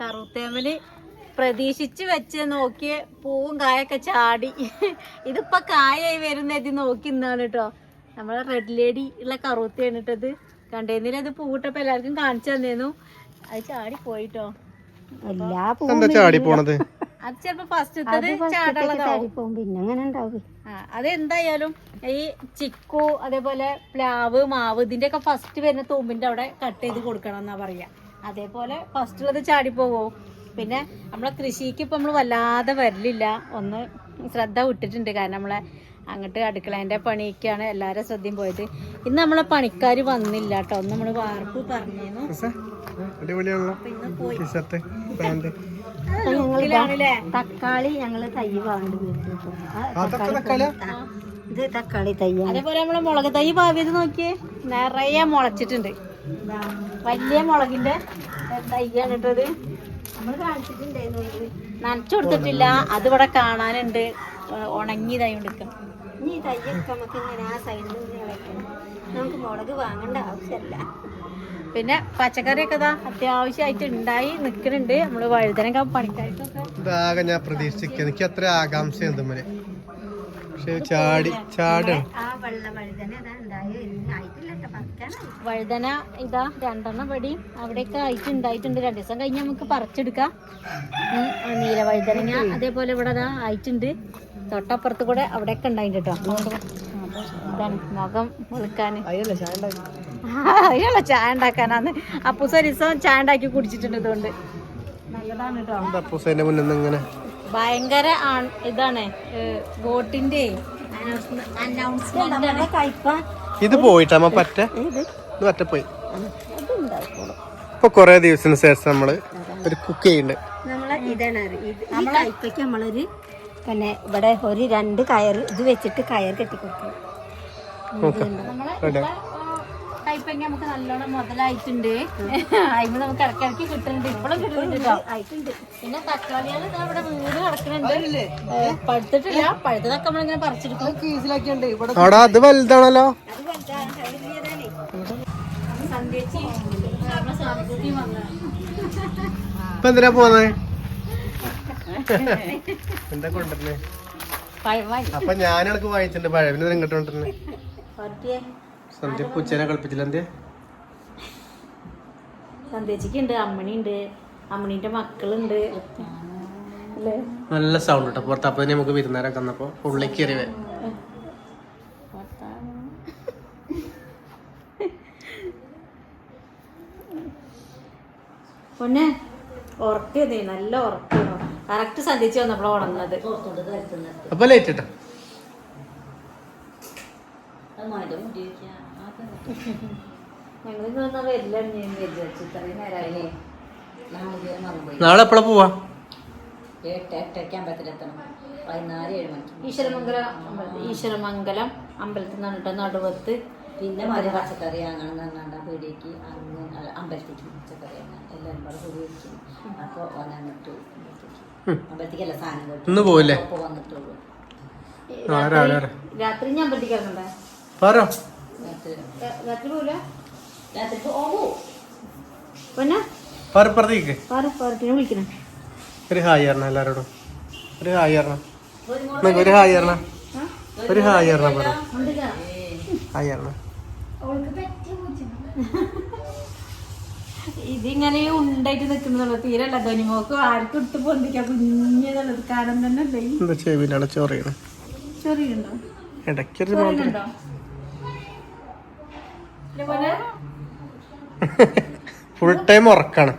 കറുത്തേമൽ പ്രതീക്ഷിച്ച് വെച്ച് നോക്കിയ പൂവും കായൊക്കെ ചാടി. ഇതിപ്പോ കായായി വരുന്നതി നോക്കി നിന്നാണ് കേട്ടോ നമ്മളെ റെഡ് ലേഡി ഉള്ള കറുത്തയാണ് കേട്ടത് കണ്ടേന്നില്ല അത് പൂവിട്ടപ്പോ എല്ലാവർക്കും കാണിച്ചു തന്നേന്നു. അത് ചാടി പോയിട്ടോ. എല്ലാ പൂവും ചാടി പോണത്? അത് ചിലപ്പോ ഫസ്റ്റ് ചാടുള്ളതാവും പിന്നെ അങ്ങനെ ഉണ്ടാവും. ആ അതെന്തായാലും ഈ ചിക്കു അതേപോലെ പ്ലാവ് മാവ് ഇതിന്റെ ഒക്കെ ഫസ്റ്റ് വരുന്ന തൂമ്പിന്റെ അവിടെ കട്ട് ചെയ്ത് കൊടുക്കണം എന്നാ പറയാ. അതേപോലെ ഫസ്റ്റ് ഉള്ളത് ചാടിപ്പോവോ? പിന്നെ നമ്മളെ കൃഷിക്ക് ഇപ്പം നമ്മൾ വല്ലാതെ വരലില്ല. ഒന്ന് ശ്രദ്ധ വിട്ടിട്ടുണ്ട്. കാരണം നമ്മളെ അങ്ങോട്ട് അടുക്കളേന്റെ പണിക്കാണ് എല്ലാവരും ശ്രദ്ധയും പോയത്. ഇന്ന് നമ്മളെ പണിക്കാർ വന്നില്ല കേട്ടോ. ഒന്ന് നമ്മൾ വാർപ്പ് പറഞ്ഞിരുന്നു. തക്കാളി ഞങ്ങൾ തൈ വാങ്ങി തക്കാളി തൈ. അതേപോലെ നമ്മളെ മുളക് തൈ പാവിയത് നോക്കിയേ. നിറയെ മുളച്ചിട്ടുണ്ട്. വലിയ മുളകിന്റെ തൈയാണ് കേട്ടത് നമ്മൾ കാണിച്ചിട്ടുണ്ടായിരുന്നു. നനച്ചു കൊടുത്തിട്ടില്ല. അത് ഇവിടെ കാണാനുണ്ട് ഉണങ്ങി ഉണങ്ങിയതായി കൊടുക്കാം ഇനി ഈ തയ്യൊക്കെ നമുക്ക് ഇങ്ങനെ ആ സൈഡിൽ നിന്ന് വെക്കണം. നമുക്ക് മുളക് വാങ്ങേണ്ട ആവശ്യമല്ല. പിന്നെ പച്ചക്കറിയൊക്കെ ഇതാ അത്യാവശ്യമായിട്ട് ഉണ്ടായി നിൽക്കുന്നുണ്ട്. നമ്മൾ വഴുതനൊക്കെ പണിക്കാർക്കൊക്കെ. ഞാൻ പ്രതീക്ഷിക്കുക എനിക്ക് അത്ര ആകാംക്ഷ പക്ഷെ ചാടി ചാടും ആ വെള്ള വഴുതന ഇതാ ഉണ്ടായി ഇനി ആയിട്ടില്ല കേട്ടോ പറിക്കാനായി വഴുതന ഇതാ രണ്ടെണ്ണം പടി അവിടെയൊക്കെ ആയിട്ട് ഉണ്ടായിട്ടുണ്ട് രണ്ടു ദിവസം കഴിഞ്ഞ് നമുക്ക് പറിച്ചെടുക്കാം. ആ നീല വഴുതനങ്ങ അതേപോലെ ഇവിടെ അതാ ആയിട്ടുണ്ട്. തൊട്ടപ്പുറത്ത് കൂടെ അവിടെയൊക്കെ ഉണ്ടായിട്ടുണ്ട് കേട്ടോ മുഖം ചായ ഉണ്ടാക്കാനാന്ന്. അപ്പൂസ ഒരു ദിവസം ചായ ഉണ്ടാക്കി കുടിച്ചിട്ടുണ്ട് ഇതുകൊണ്ട്. നല്ലതാണ് കേട്ടോ ഭയങ്കര ഇതാണ് ബോട്ടിന്റെ അനൗൺസ്മെന്റ് കയ്പ ഇത് പോയിട്ടമ്മ പറ്റ? ഇത് പറ്റ പോയി. ഇപ്പൊ കൊറേ ദിവസത്തിന് ശേഷം നമ്മൾ ഒരു കുക്ക് ചെയ്യുന്നുണ്ട് നമ്മളെ ഇതാണ് നമ്മളൊരു പിന്നെ ഇവിടെ ഒരു രണ്ട് കയർ ഇത് വെച്ചിട്ട് കയർ കെട്ടി കൊടുക്കും കൈപ്പങ്ങ നമുക്ക് നല്ലോണം മുതലായിട്ടുണ്ട്. അതിന് നമുക്ക് ഇടയ്ക്കിടയ്ക്ക് കിട്ടുന്നുണ്ട് ഇപ്പോഴും കിട്ടുന്നുണ്ട് പിന്നെ തക്കാളികൾ ഇതാ ഇവിടെ വീട് കിടക്കുന്നുണ്ട് പഴുത്തിട്ടില്ല. പഴുത്തതൊക്കെ നമ്മളിങ്ങനെ പറിച്ചെടുക്കും. അത് വലുതാണല്ലോ. ഇപ്പൊ എന്തിനാ പോന്നെ? എന്താ കൊണ്ടുവരുന്നേ? അപ്പൊ ഞാനിടക്ക് വാങ്ങിച്ചിട്ടുണ്ട്. പഴവിന് ഇങ്ങോട്ട് കൊണ്ടുവരുന്നേ? സന്ധ്യ പൂച്ചേനെ കളിപ്പിച്ചില്ല എന്തിയാ? സന്ധ്യച്ചിക്ക് ഉണ്ട് അമ്മണി ഉണ്ട് അമ്മണീന്റെ മക്കളുണ്ട്. നല്ല സൗണ്ട് കേട്ടോ പുറത്ത് അപ്പൊ നമുക്ക് വിരുന്നേരൊക്കെ വന്നപ്പോ ഉള്ളിക്ക് വരും പൊന്നെ ഉറക്കേ നല്ല ഉറക്കോ. കറക്റ്റ് സന്ധിച്ച് വന്നപ്പോഴാണ് ഉണങ്ങുന്നത് അപ്പൊ ലേറ്റ് ഇട്ടോ ഞങ്ങൾ വന്നാൽ വരില്ല ഞാൻ വിചാരിച്ചു. ഇത്രയും നേരമായില്ലേ നാളെ എപ്പോഴാ പോവാ? ഈശ്വരമംഗലം അമ്പലത്തിൽ. ഈശ്വരമംഗലം അമ്പലത്തിൽ നിന്നാണ് കേട്ടോ നടുവത്ത്. പിന്നെ മതി പച്ചക്കറി അങ്ങനെ പറഞ്ഞാൽ പീടിയേക്ക് അങ്ങ് അമ്പലത്തേക്ക് പച്ചക്കറി അങ്ങനെ എല്ലാവരും കൂടെ കൂടി വെക്കും അപ്പോൾ സാധനം അപ്പോൾ വന്നിട്ടുള്ളൂ നാളെ രാവിലെ രാത്രി ഞാൻ അമ്പലത്തിൽ ഇറങ്ങണ്ടേ? വിളിക്കണം ഒരു ഹായ് പറഞ്ഞ എല്ലാരോടും ഒരു ഹായ് പറഞ്ഞ ഒരു ഹായ് പറഞ്ഞ ഒരു ഹായ് പറഞ്ഞ പറ ഹായ് പറഞ്ഞ ഇതിങ്ങനെ ഉണ്ടായിട്ട് നിൽക്കുന്നതുള്ളൂ തീരല്ല ധനിമോക്ക് ആർക്കും ഇട്ട് പൊന്തിക്കാൻ കുഞ്ഞതുള്ളത് കാരണം തന്നെ അല്ലേ ചെവിയിലാണ് ചൊറിയണം ചെറിയുണ്ടോ ഇടയ്ക്കൊരു ഫുൾ ടൈം ഉറക്കാണ്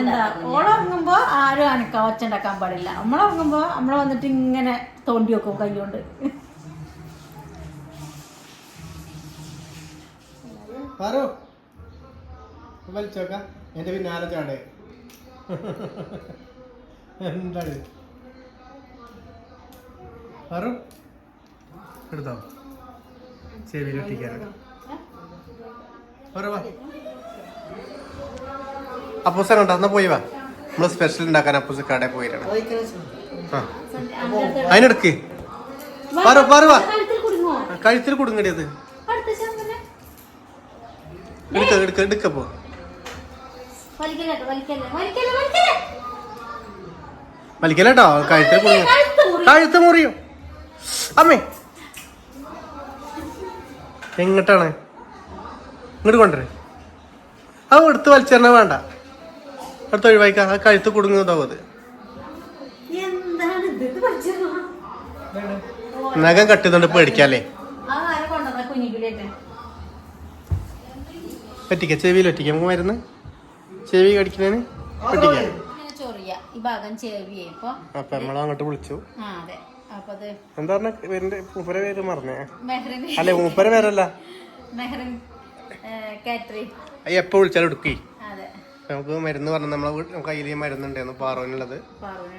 എന്താ ഓളുറങ്ങുമ്പോ ആരും അനക്ക ഒച്ച ഉണ്ടാക്കാൻ പാടില്ല. നമ്മളുറങ്ങുമ്പോ നമ്മളെ വന്നിട്ട് ഇങ്ങനെ തോണ്ടി വെക്കും കൈകൊണ്ട്. വലിച്ചോക്ക എന്റെ പിന്നാലെ ചാടേ. എന്താണ് പാറു എടുത്തോ? ചെവിയിലൊട്ടിക്കാനാണ് അപ്പൂസ കണ്ടോ എന്നാ പോയി വാ. നമ്മൾ സ്പെഷ്യൽ ഉണ്ടാക്കാൻ അപ്പൂസ് കടയിൽ പോയിട്ടാണ്. അതിനെടുക്ക് പറ പറ കഴുത്തിൽ കുടുങ്ങോ കഴുത്തിൽ കുടുങ്ങടിയത് എടുക്ക എടുക്ക എടുക്കപ്പോ വലിക്കലേട്ടോ. കഴുത്തിൽ കുടുങ്ങി. കഴുത്ത് മുറിയും. അമ്മേ. എങ്ങോട്ടാണ്? ഇങ്ങോട്ട് കൊണ്ടുവരേ. അത് എടുത്ത് വലിച്ചെറിഞ്ഞ വേണ്ട. അടുത്ത് ഒഴിവാക്കാം ആ കഴുത്ത് കുടുങ്ങുന്നതാവും അത്? നഖം കട്ടുന്നുണ്ട് പേടിക്കാല്ലേ പറ്റിക്ക ചെവിയിൽ ഒറ്റിക്ക നമുക്ക് മരുന്ന്? ചെവി കടിക്കുന്നതിന് പറ്റിക്ക ഈ ഭാഗം ചെവിയെ. ഇപ്പൊ അപ്പൊ നമ്മളെ അങ്ങോട്ട് വിളിച്ചു. എന്താ പറഞ്ഞ? പേരിന്റെ മൂപ്പര പേര് മറന്നേ. അല്ലെ മൂപ്പര പേരല്ല. മെഹറിൻ എപ്പോ വിളിച്ചാലും എടുക്കേ. നമുക്ക് മരുന്ന് പറഞ്ഞു നമ്മളെ കയ്യിൽ മരുന്നുണ്ടായിരുന്നു പാറോനുള്ളത്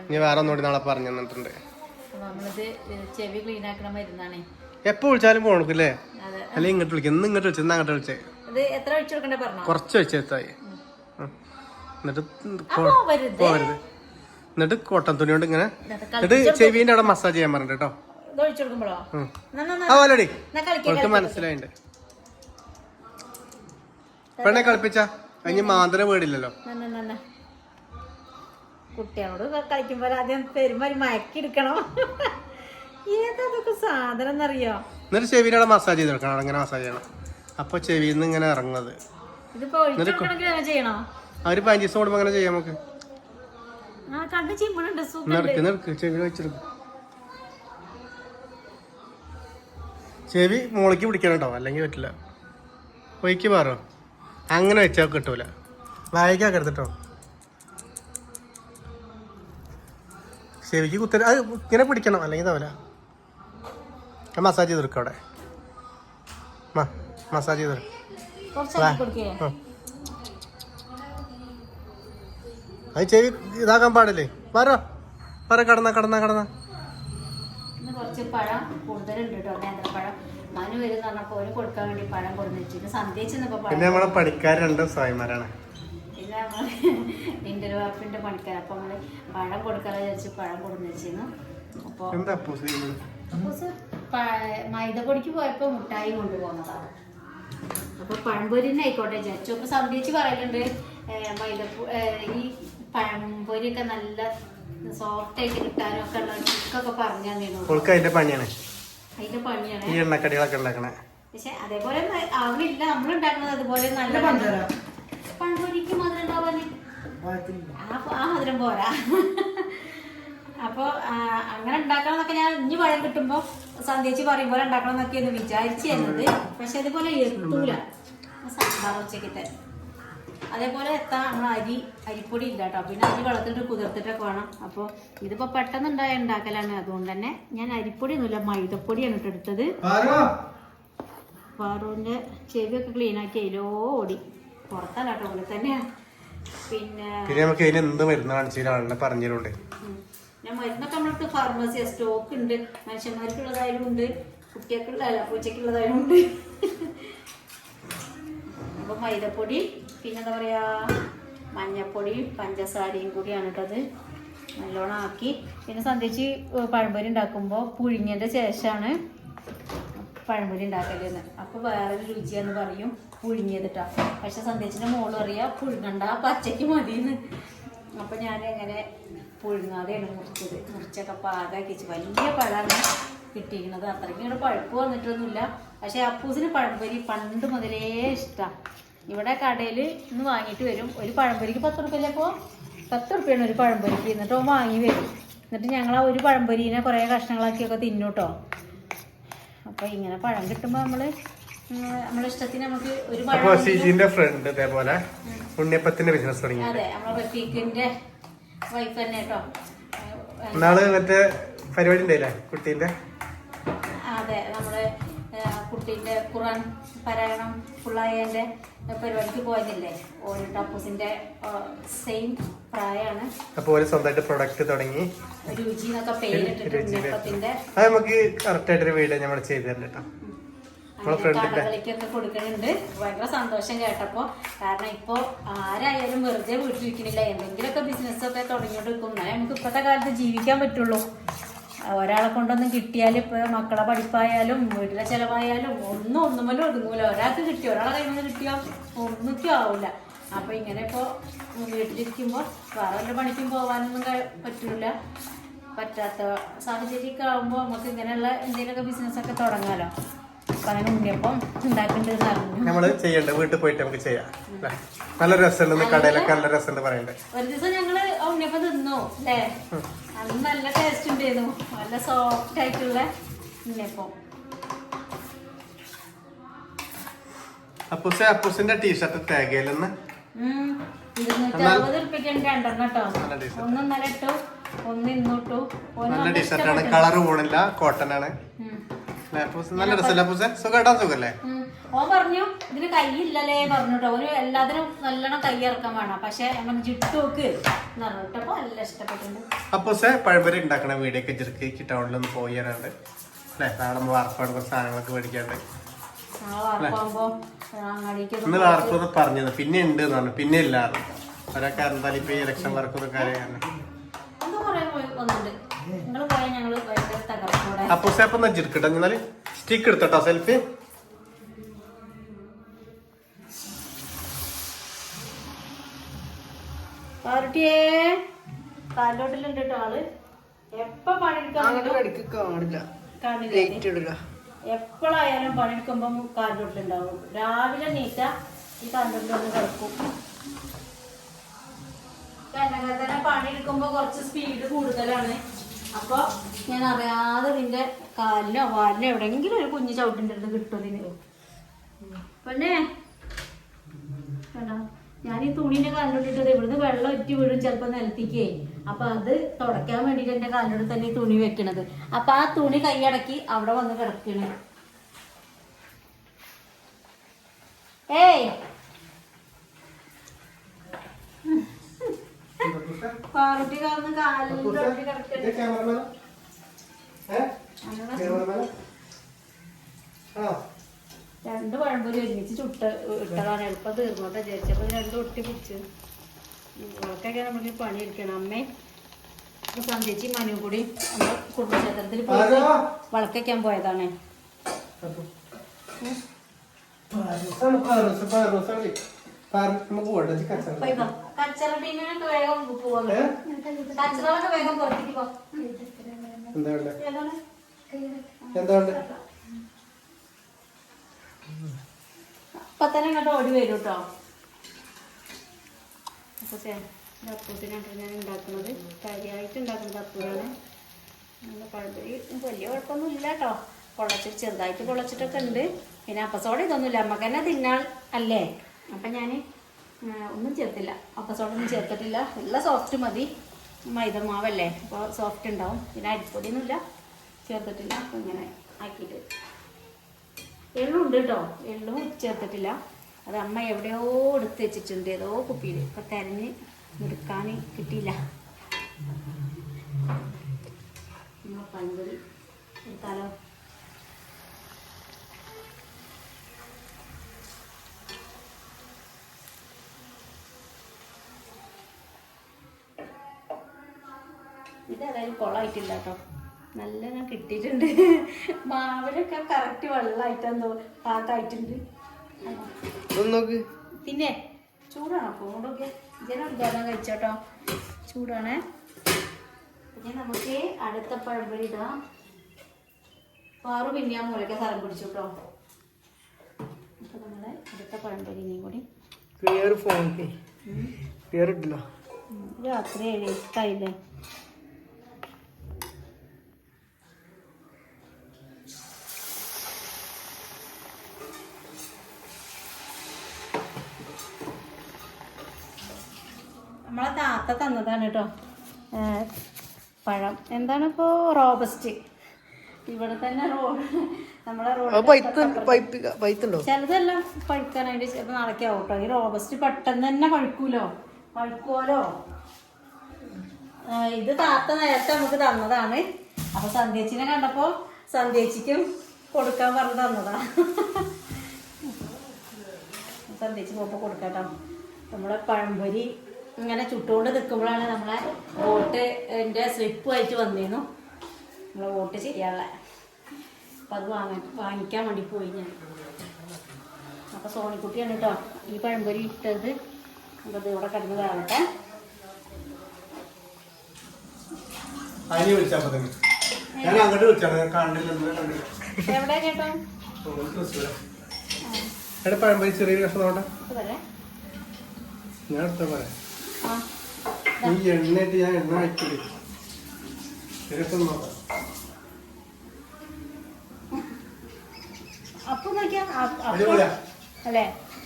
ഇനി വേറെ ഒന്നുകൂടി നാളെ പറഞ്ഞു തന്നിട്ടുണ്ട്. ചെവി ക്ലീൻ ആക്കണ മരുന്നാണേ. എപ്പോ വിളിച്ചാലും പോണക്കില്ലേ അല്ലെ ഇങ്ങോട്ട് വിളിക്കും. ഇന്ന് ഇങ്ങോട്ട് വിളിച്ചത് അങ്ങോട്ട് വിളിച്ചേ. കുറച്ച് വെച്ചെത്തായി എന്നിട്ട് എന്നിട്ട് കോട്ടൻ തുണി കൊണ്ട് ഇങ്ങനെ എന്നിട്ട് ചെവിന്റെ അവിടെ മസാജ് ചെയ്യാൻ പറഞ്ഞിട്ടോ കേട്ടോ. ഇത് ഒഴിച്ചു കൊടുക്കുമ്പോഴോ ഉം. എന്നാ, എന്നാ, എന്നാ. ആ ഓലടി എന്നാ കളിക്കാം അവൾക്ക് മനസ്സിലായിണ്ട് പെണ്ണെ കളിപ്പിച്ച? കഴിഞ്ഞ മാന്തര വീടില്ലല്ലോ. കുട്ടികളോട് കളിക്കുമ്പോൾ ആദ്യം പെരുമാറി മയക്കി എടുക്കണം ഏതൊക്കെ സാധനം എന്നറിയോ എന്നിട്ട് ചെവിന്റെ മസാജ് ചെയ്ത് കൊടുക്കണം. അങ്ങനെ മസാജ് ചെയ്യണം. അപ്പൊ ചെവിയിൽ നിന്ന് ഇങ്ങനെ ഇറങ്ങുന്നത്. അവർ പതിനഞ്ച് ദിവസം കൂടുമ്പോ അങ്ങനെ ചെയ്യാം നമുക്ക്. നിറക്ക് നിറക്ക് ചെവി വെച്ചെടുക്കും ചെവി മുളയ്ക്ക് പിടിക്കണം കേട്ടോ. അല്ലെങ്കിൽ പറ്റില്ല. വൈക്ക് പാറോ? അങ്ങനെ വെച്ചാൽ കിട്ടൂല. വായിക്കാൻ എടുത്തിട്ടോ ചെവിക്ക് കുത്തര അത് ഇങ്ങനെ പിടിക്കണം അല്ലെങ്കിൽ തവല. മസാജ് ചെയ്ത് കൊടുക്കും അവിടെ. മസാജ് ചെയ്ത് കൊടുക്കും കുറച്ച് കൊടുക്കേ. ആ. അത് ചെവി ഇതാക്കാൻ പാടില്ലേ? വരോ. പറ കടന്ന കടന്ന കടന്ന. കുറച്ച് പഴം കൂടുതലുണ്ട് കേട്ടോ നേന്ത്രപ്പഴം. മനു വരും പറഞ്ഞപ്പോൾ ഓന് കൊടുക്കാൻ വേണ്ടി പഴം കൊടുന്ന് വെച്ചിട്ട് സന്ധ്യച്ചെന്നപ്പോ പഴം പിന്നെ നമ്മളെ പണിക്കാർ രണ്ടും സ്വായിമാരാണ് പിന്നെ ഒരു വാപ്പിന്റെ പണിക്കാർ അപ്പൊ നമ്മൾ പഴം കൊടുക്കാതെ വിചാരിച്ച് പഴം കൊടുന്ന് വെച്ചിരുന്നു. അപ്പൊ എന്താ മൈദപ്പൊടിക്ക് പോയപ്പോ മുട്ടായി കൊണ്ടുപോകുന്നതാണ് അപ്പൊ പഴംപൊരി തന്നെ ആയിക്കോട്ടെ വിചാരിച്ചു. അപ്പൊ സന്ധ്യച്ച് പറയലുണ്ട് മൈദപ്പൂ ഈ പഴംപൊരിയൊക്കെ നല്ല സോഫ്റ്റ് ആയിട്ട് കിട്ടാനൊക്കെ ഒക്കെ ഉള്ള ഒക്കെ പറഞ്ഞു തന്നിരുന്നു. പണിയാണ്. അതിന്റെ പണിയാണ്. ഈ എണ്ണക്കടികളൊക്കെ ഉണ്ടാക്കണേ. പക്ഷെ അതേപോലെ ഒന്നും ആവണില്ല നമ്മൾ ഉണ്ടാക്കുന്നത് അതുപോലെ നല്ല പഴംപൊരിക്ക് മധുരം ഉണ്ടാവാന് ആ ആ മധുരം പോരാ. അപ്പോൾ അങ്ങനെ ഉണ്ടാക്കണം എന്നൊക്കെ ഞാൻ ഇനി പഴം കിട്ടുമ്പോൾ സന്ധ്യച്ച് പറയും പോലെ ഉണ്ടാക്കണം എന്നൊക്കെ ഒന്ന് വിചാരിച്ചു തരുന്നത്. പക്ഷെ അതുപോലെ എത്തൂല. സാമ്പാർ ഉച്ചക്കത്തെ അതേപോലെ എത്താൻ നമ്മൾ അരി അരിപ്പൊടി ഇല്ല കേട്ടോ. പിന്നെ അരി വെള്ളത്തിട്ട് കുതിർത്തിട്ടൊക്കെ വേണം. അപ്പോൾ ഇതിപ്പോൾ പെട്ടെന്ന് ഉണ്ടായ ഉണ്ടാക്കലാണ്. അതുകൊണ്ട് തന്നെ ഞാൻ അരിപ്പൊടി ഒന്നുമില്ല മൈദപ്പൊടിയാണ് കേട്ടോ എടുത്തത്. പാറുവിന്റെ ചെവിയൊക്കെ ക്ലീൻ ആക്കി അതിലോ ഓടി. പുറത്താണ് കേട്ടോ ഉള്ളിൽ തന്നെയാണ് പിന്നെ പിന്നെ നമുക്ക് അതിന് എന്ത് മരുന്ന് കാണിച്ചാൽ പറഞ്ഞിട്ടുണ്ട് ഞാൻ മരുന്നൊക്കെ നമ്മളടുത്ത് ഫാർമസി സ്റ്റോക്ക് ഉണ്ട്. മനുഷ്യന്മാർക്കുള്ളതായാലും ഉണ്ട്. കുട്ടികൾക്കുള്ള അല്ല പൂച്ചയ്ക്കുള്ളതായാലും ഉണ്ട്. അപ്പൊ മൈദപ്പൊടി പിന്നെ എന്താ പറയുക മഞ്ഞപ്പൊടിയും പഞ്ചസാരയും കൂടിയാണ് കേട്ടത് നല്ലോണം ആക്കി. പിന്നെ സന്ധ്യച്ച് പഴംപൊരി ഉണ്ടാക്കുമ്പോൾ പുഴിഞ്ഞതിന്റെ ശേഷമാണ് പഴംപൊരി ഉണ്ടാക്കലെന്ന്. അപ്പോൾ വേറൊരു രുചിയെന്ന് പറയും പുഴുങ്ങിയതിട്ടാ പക്ഷെ സന്ധ്യച്ചിന്റെ മോൾ പറയാ പുഴുങ്ങണ്ട പച്ചയ്ക്ക് മതിയെന്ന് അപ്പം ഞാൻ എങ്ങനെ പുഴുങ്ങാതെയാണ് മുറിച്ചത്. മുറിച്ചൊക്കെ പാകാക്കിച്ച് വലിയ പഴമാണ് കിട്ടിയിരിക്കുന്നത്. അത്രയ്ക്കും ഇങ്ങനെ പഴുപ്പ് വന്നിട്ടൊന്നുമില്ല. പക്ഷേ അപ്പൂസിന് പഴംപൊരി പണ്ട് മുതലേ ഇഷ്ടമാണ് ഇവിടെ കടയിൽ ഇന്ന് വാങ്ങിയിട്ട് വരും. ഒരു പഴംപൊരിക്ക് പത്ത് റുപ്യല്ലേ അപ്പോൾ പത്ത് റുപ്യാണ് ഒരു പഴംപൊരിക്ക്. എന്നിട്ട് അവൻ വാങ്ങി വരും. എന്നിട്ട് ഞങ്ങൾ ആ ഒരു പഴംപൊരീനെ കുറേ കഷ്ണങ്ങളാക്കിയൊക്കെ തിന്നു കേട്ടോ അപ്പോൾ ഇങ്ങനെ പഴം കിട്ടുമ്പോൾ നമ്മൾ നമ്മുടെ ഇഷ്ടത്തിന് നമുക്ക് ഒരു പഴം സിജിന്റെ ഫ്രണ്ട് ഇതേപോലെ ഉണ്ണിയപ്പത്തിന്റെ ബിസിനസ് തുടങ്ങി അതെ നമ്മളെ റഫീഖിന്റെ വൈഫ് തന്നെ കേട്ടോ നാൾ മറ്റേ പരിപാടി ഉണ്ടായില്ലേ കുട്ടീന്റെ? അതെ നമ്മുടെ കുട്ടീന്റെ ഖുറാൻ പാരായണം ഫുള്ളായതിന്റെ പരിപാടിക്ക് പോയതില്ലേ? ഓരോ ടപ്പൂസിന്റെ സെയിം പ്രായമാണ് അപ്പൊ ഒരു സ്വന്തമായിട്ട് പ്രൊഡക്റ്റ് തുടങ്ങി. രുചി എന്നൊക്കെ പേരിട്ടിട്ടുണ്ട് അത് നമുക്ക് കറക്റ്റ് ആയിട്ടൊരു വീഡിയോ നമ്മൾ ചെയ്തു തരണ്ട കേട്ടോ കടകളിലേക്കൊക്കെ കൊടുക്കുന്നുണ്ട് ഭയങ്കര സന്തോഷം കേട്ടപ്പോ. കാരണം ഇപ്പോ ആരായാലും വെറുതെ വീട്ടിലിരിക്കുന്നില്ല എന്തെങ്കിലുമൊക്കെ ബിസിനസ് ഒക്കെ തുടങ്ങിയോണ്ട് നിൽക്കും നമുക്ക് ഇപ്പോഴത്തെ കാലത്ത് ജീവിക്കാൻ പറ്റുള്ളൂ. ഒരാളെ കൊണ്ടൊന്നും കിട്ടിയാൽ ഇപ്പൊ മക്കളെ പഠിപ്പായാലും വീട്ടിലെ ചെലവായാലും ഒന്നും ഒന്നുമല്ലോ ഒതുങ്ങൂല. ഒരാൾക്ക് കിട്ടിയ? ഒരാളെ കയ്യിൽ നിന്ന് കിട്ടിയോ? ഒന്നിക്കും ആവില്ല അപ്പൊ ഇങ്ങനെ ഇപ്പോ വീട്ടിലിരിക്കുമ്പോ വേറെ വല്ല പണിക്കും പോകാനൊന്നും പറ്റില്ല പറ്റൂല. പറ്റാത്ത സാഹചര്യമൊക്കെ ആകുമ്പോൾ നമുക്ക് ഇങ്ങനെയുള്ള എന്തെങ്കിലുമൊക്കെ ബിസിനസ് ഒക്കെ തുടങ്ങാലോ. അപ്പൊ അങ്ങനെ ഉണ്ണിയപ്പം ഉണ്ടാക്കേണ്ടത് നമ്മൾ ചെയ്യണ്ട വീട്ടിൽ പോയിട്ട് നമുക്ക് ചെയ്യാം. നല്ല രസമുണ്ട് കടയിലൊക്കെ നല്ല രസമുണ്ട് പറയണ്ടേ. ഒരു ദിവസം ഞങ്ങൾ ഉണ്ണിയപ്പം തിന്നു അല്ലേ? അത് നല്ല ടേസ്റ്റ് ഉണ്ടായിരുന്നു. നല്ല സോഫ്റ്റ് ആയിട്ടുള്ള ഉണ്ണിയപ്പം. അപ്പൂസെ അപ്പൂസിന്റെ ടീഷർട്ട് തേകയിലെന്ന്. രണ്ടെണ്ണം കേട്ടോ. ഒന്ന് ഇന്നലെ ഇട്ടു ഒന്ന് ഇന്നിട്ടു. നല്ല ടീഷർട്ടാണ് കളർ പോണില്ല കോട്ടൺ ആണ്. നല്ല രസമല്ലേ അപ്പൂസെ? സുഖം സുഖല്ലേ. ഓൻ പറഞ്ഞു ഇതിന് കൈയില്ലല്ലേ പറഞ്ഞു കേട്ടോ ഒരു എല്ലാത്തിനും നല്ലോണം കൈ ഇറക്കാൻ വേണം. പക്ഷെ നമ്മൾ ജിട്ട് നോക്ക്. എന്ന് പറഞ്ഞിട്ടപ്പോ നല്ല ഇഷ്ടപ്പെട്ടിട്ടുണ്ട്. അപ്പൂസെ പഴംപൊരി ഉണ്ടാക്കണ ചെറുക്കി ടൗണിൽ ഒന്ന് പോയി തരാണ്ട് അല്ലേ? നാളെ നമ്മൾ വാർപ്പാട് കുറച്ച് സാധനങ്ങളൊക്കെ മേടിക്കാണ്ട്. ഇന്ന് വാർപ്പ് പറഞ്ഞത് പിന്നെ ഉണ്ട് എന്ന് പറഞ്ഞു. പിന്നെ ഇല്ലാതെ ഒരൊക്കെ എന്തായാലും ഇപ്പൊ ഈ ഇലക്ഷൻ വർക്കൊക്കെ കാര്യം അപ്പൊ അപ്പൊ ഒന്ന് ജിർക്കട്ടെ എന്നാൽ സ്റ്റിക്ക് എടുത്തോട്ടോ സെൽഫി പാറുട്ടിയേ കാലോട്ടിലുണ്ട് കേട്ടോ ആൾ. എപ്പ പണിയെടുക്കാൻ കാണില്ല. കാണില്ല എപ്പോഴായാലും പണിയെടുക്കുമ്പോ കാലിലോട്ടിലുണ്ടാവും. രാവിലെ നീറ്റ ഈ കാലിലോട്ടിലൊന്ന് കിടക്കും. തന്നെ പണിയെടുക്കുമ്പോ കുറച്ച് സ്പീഡ് കൂടുതലാണ്. അപ്പൊ ഞാൻ അറിയാതെ നിന്റെ കാലിനോ വാലിനോ എവിടെങ്കിലും ഒരു കുഞ്ഞു ചവിട്ടിന്റെ അടുത്ത് കിട്ടും ഇതിന് പിന്നെ ഞാൻ ഈ തുണീന്റെ കാലിലോട്ടിട്ടത് ഇവിടുന്ന് വെള്ളം ഒറ്റി വീഴും ചിലപ്പോൾ നിലത്തിക്കേ. അപ്പൊ അത് തുടയ്ക്കാൻ വേണ്ടിട്ട് എന്റെ കാലിലോട്ട് തന്നെ ഈ തുണി വെക്കണത്. അപ്പൊ ആ തുണി കൈയടക്കി അവിടെ വന്ന് കിടക്കണ്. ഏയ്. പാറുട്ടി കാന്ന് കാലിലോട്ട് കിടക്കണ്. രണ്ട് പഴംപൊരി ഒരുമിച്ച് ചുട്ട് ഇട്ടതാണ്. എളുപ്പം തീർന്നോട്ടെ വിചാരിച്ചപ്പോൾ രണ്ടും ഒട്ടി പിടിച്ച്. വിളക്കൊക്കെ നമുക്ക് പണിയെടുക്കണം അമ്മേ സന്ധ്യച്ചി മനു കൂടി നമ്മൾ കുടുംബക്ഷേത്രത്തിൽ പോയി വിളക്കൊക്കാൻ പോയതാണ്. എന്താ അപ്പൊ തന്നെ ഇങ്ങോട്ട് ഓടി വരും കേട്ടോ അപ്പൊ അപ്പൂത്തിനാണ് ഞാൻ ഉണ്ടാക്കുന്നത്. കാര്യമായിട്ട് ഉണ്ടാക്കുന്നത് അപ്പൂരാണ് വലിയ കുഴപ്പമൊന്നും ഇല്ല കേട്ടോ പൊള്ളച്ചിട്ട് ചെറുതായിട്ട് പൊള്ളച്ചിട്ടൊക്കെ ഉണ്ട്. പിന്നെ അപ്പസോട ഇതൊന്നുമില്ല. അമ്മയ്ക്ക് തന്നെ തിന്നാൾ അല്ലേ? അപ്പം ഞാൻ ഒന്നും ചേർത്തില്ല. അപ്പസോട ഒന്നും ചേർത്തിട്ടില്ല. എല്ലാം സോഫ്റ്റ് മതി. മൈദ മാവല്ലേ അപ്പോൾ സോഫ്റ്റ് ഉണ്ടാവും. പിന്നെ അരിപ്പൊടിയൊന്നുമില്ല. ചേർത്തിട്ടില്ല. അപ്പോൾ ഇങ്ങനെ ആക്കിയിട്ട് എള്ളുണ്ട് കേട്ടോ എള്ളും ചേർത്തിട്ടില്ല. അത് അമ്മ എവിടെയോ എടുത്ത് വെച്ചിട്ടുണ്ട്. ഏതോ കുപ്പിയിൽ. ഇപ്പൊ തെരഞ്ഞ് എടുക്കാൻ കിട്ടിയില്ല. ഇതേതായാലും കുളമായിട്ടില്ല കേട്ടോ നല്ല ഞാൻ കിട്ടിയിട്ടുണ്ട്. മാവിലൊക്കെ കറക്റ്റ് വെള്ളമായിട്ടെന്തോ പാകമായിട്ടുണ്ട്. പിന്നെ ചൂടാണോ? ഫോണൊക്കെ ജനം കഴിച്ചോട്ടോ? ചൂടാണേ. പിന്നെ നമുക്ക് അടുത്ത പഴംപൊരി ഇടാം. പാറു പിന്നെ ആ മൂലക്കെ സ്ഥലം പിടിച്ചു കേട്ടോ അപ്പൊ നമ്മളെ അടുത്ത പഴംപൊരിനെയും കൂടി. ക്ലിയർ ഫോൺ ക്ലിയർ ഇട്ടില്ല. ഉം, രാത്രി ഏഴ് എട്ടായില്ലേ നമ്മളെ താത്ത തന്നതാണ് കേട്ടോ പഴം. എന്താണ് ഇപ്പോ റോബസ്റ്റ്? ഇവിടെ തന്നെ റോ നമ്മളെ റോഡ് ചിലതെല്ലാം പഴുക്കാനായിട്ട് ചിലപ്പോൾ നാളേക്ക് ആവും കേട്ടോ ഈ റോബസ്റ്റ് പെട്ടെന്ന് തന്നെ പഴുക്കൂലോ? പഴുക്കുമല്ലോ ഇത് താത്ത നേരത്തെ നമുക്ക് തന്നതാണ്. അപ്പൊ സന്ധ്യച്ചിനെ കണ്ടപ്പോ സന്ധ്യച്ചിക്കും കൊടുക്കാൻ പറഞ്ഞു തന്നതാ. സന്ധ്യച്ച് പോപ്പോ കൊടുക്കാട്ടോ. നമ്മുടെ പഴംപൊരി ഇങ്ങനെ ചുട്ടുകൊണ്ട് നിൽക്കുമ്പോഴാണ് നമ്മളെ വോട്ട് എന്റെ സ്ലിപ്പ് ആയിട്ട് വന്നിരുന്നു നമ്മളെ വോട്ട് ചെയ്യാനുള്ള. അപ്പം അത് വാങ്ങാൻ വാങ്ങിക്കാൻ വേണ്ടി പോയി ഞാൻ. അപ്പോൾ സോണിക്കുട്ടിയാണ് കേട്ടോ ഈ പഴംപൊരി ഇട്ടത്. അത് ഇവിടെ കിടന്ന് കാണട്ടെ. ഞാൻ അങ്ങോട്ട് വിളിച്ചാണ് കണ്ടില്ല. എവിടെ കേട്ടോ. എടാ പഴംപൊരി ചെറിയൊരു കഷ്ണം ഇത് ഞാൻ എടുത്ത പറയാം ഈ എണ്ണയിട്ട് ഞാൻ എണ്ണ വെച്ചിട്ട് ശരിക്കും നോക്കാം. അപ്പൊ നോക്കിയാ അല്ലേ?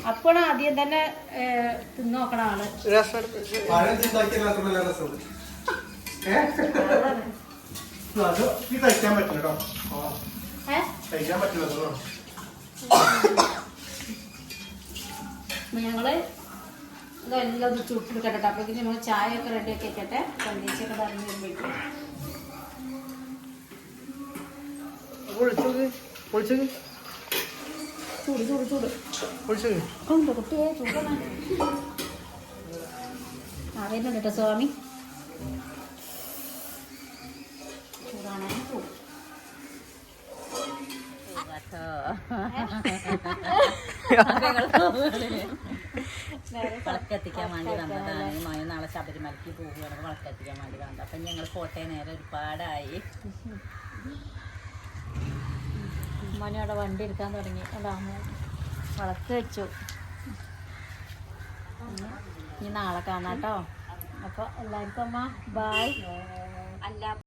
അപ്പോഴാണ് ആദ്യം തന്നെ തിന്നോക്കണ തിന്ന് നോക്കണ ആൾ. കഴിക്കാൻ പറ്റില്ല കഴിക്കാൻ പറ്റില്ല ഞങ്ങൾ ഇതെല്ലാം ഒന്ന് ചുട്ടെടുക്കട്ടെ അപ്പോഴേക്കും നമ്മൾ ചായ ഒക്കെ റെഡി ആക്കി വെക്കട്ടെ. കണ്ടീച്ചൊക്കെ പറഞ്ഞു വരുമ്പോഴേക്കും. ചൂട് ചൂട് ചൂട്. ഉണ്ട് കുട്ടിയെ? ചൂടാണ്. ആ വരുന്നുണ്ട് കേട്ടോ സ്വാമി. ചൂടാണ്. ചൂട് വിളക്കെത്തിക്കാൻ വേണ്ടി വന്നതാണ്. ഈ മഴ നാളെ ശബരിമലയ്ക്ക് പോവുകയാണ് വളക്കെത്തിക്കാൻ വേണ്ടി വന്നത്. അപ്പം ഞങ്ങൾ പോട്ടെ നേരെ ഒരുപാടായി. അവിടെ വണ്ടി എടുക്കാൻ തുടങ്ങി. വളക്ക് വളർത്ത് വെച്ചു. ഇനി- ഇനി നാളെ കാണാം കേട്ടോ. അപ്പോൾ എല്ലാവർക്കും അമ്മ ബായ് അല്ല